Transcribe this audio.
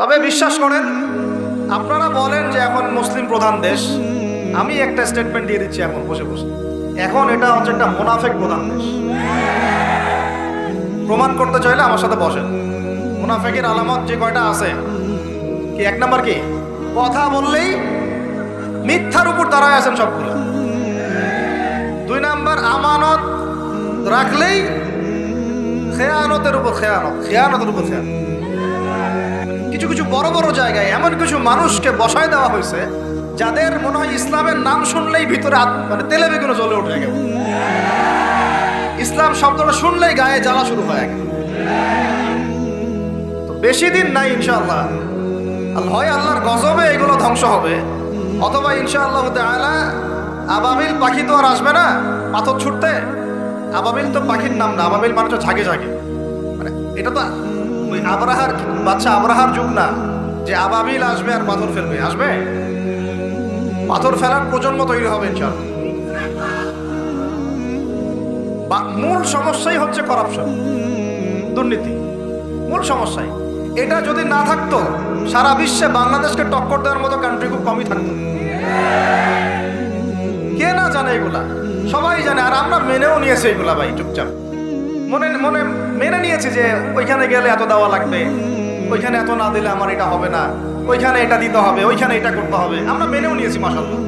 তবে বিশ্বাস করেন, আপনারা বলেন যে এখন মুসলিম প্রধান দেশ, আমি একটা স্টেটমেন্ট দিয়ে দিচ্ছি এখন বসে বসে। এখন এটা হচ্ছে একটা মোনাফেক প্রধান দেশ। প্রমাণ করতে চাইলে আমার সাথে বসেন। মুনাফেকের আলামত যে কয়টা আছে? কি এক নাম্বার কি? কথা বললেই মিথ্যার উপর দাঁড়ায় আছেন সবগুলো। দুই নাম্বার, আমানত রাখলেই খেয়ানতের উপর খেয়ানত, খেয়ানতের উপর খেয়ানত। কিছু কিছু বড় বড় জায়গায় এমন কিছু মানুষকে বসায় দেওয়া হয়েছে, যাদের মনে হয় ইসলামের নাম শুনলেই ভিতরে মানে তেলে বেগুনে জ্বলে ওঠে একেবারে। ইসলাম শব্দটা শুনলেই গায়ে জ্বালা শুরু হয়। তো বেশি দিন নাই ইনশাআল্লাহ হয় আল্লাহর গজবে এগুলো ধ্বংস হবে অথবা ইনশাআল্লাহ তাআলা আবাবিল পাখি তো আর আসবে না, পাথর ছুটতে আবাবিল তো পাখির নাম না, আবাবিল মানে ঝাঁকে ঝাঁকে মানে এটা তো আবরাহার বাচ্চা আবরাহার যুগ না, যে আবাবিল আসবে আর পাথর ফেলবে। আসবে? পাথর ফেলার প্রজন্ম তৈরি হবে বা- মূল সমস্যাই হচ্ছে করাপশন দুর্নীতি। মূল সমস্যাই। এটা যদি না থাকতো, সারা বিশ্বে বাংলাদেশকে টক্কর দেওয়ার মতো কান্ট্রি খুব কমই থাকতো। কে না জানে এগুলা? সবাই জানে, আর আমরা মেনেও নিয়েছি এগুলা ভাই, চুপচাপ। মনে মনে মেনে নিয়েছি যে ওইখানে গেলে এত দেওয়া লাগবে। ওইখানে এত না দিলে আমার এটা হবে না। ওইখানে এটা দিতে হবে, ওইখানে এটা করতে হবে। আমরা মেনেও নিয়েছি মাসাল্লাহ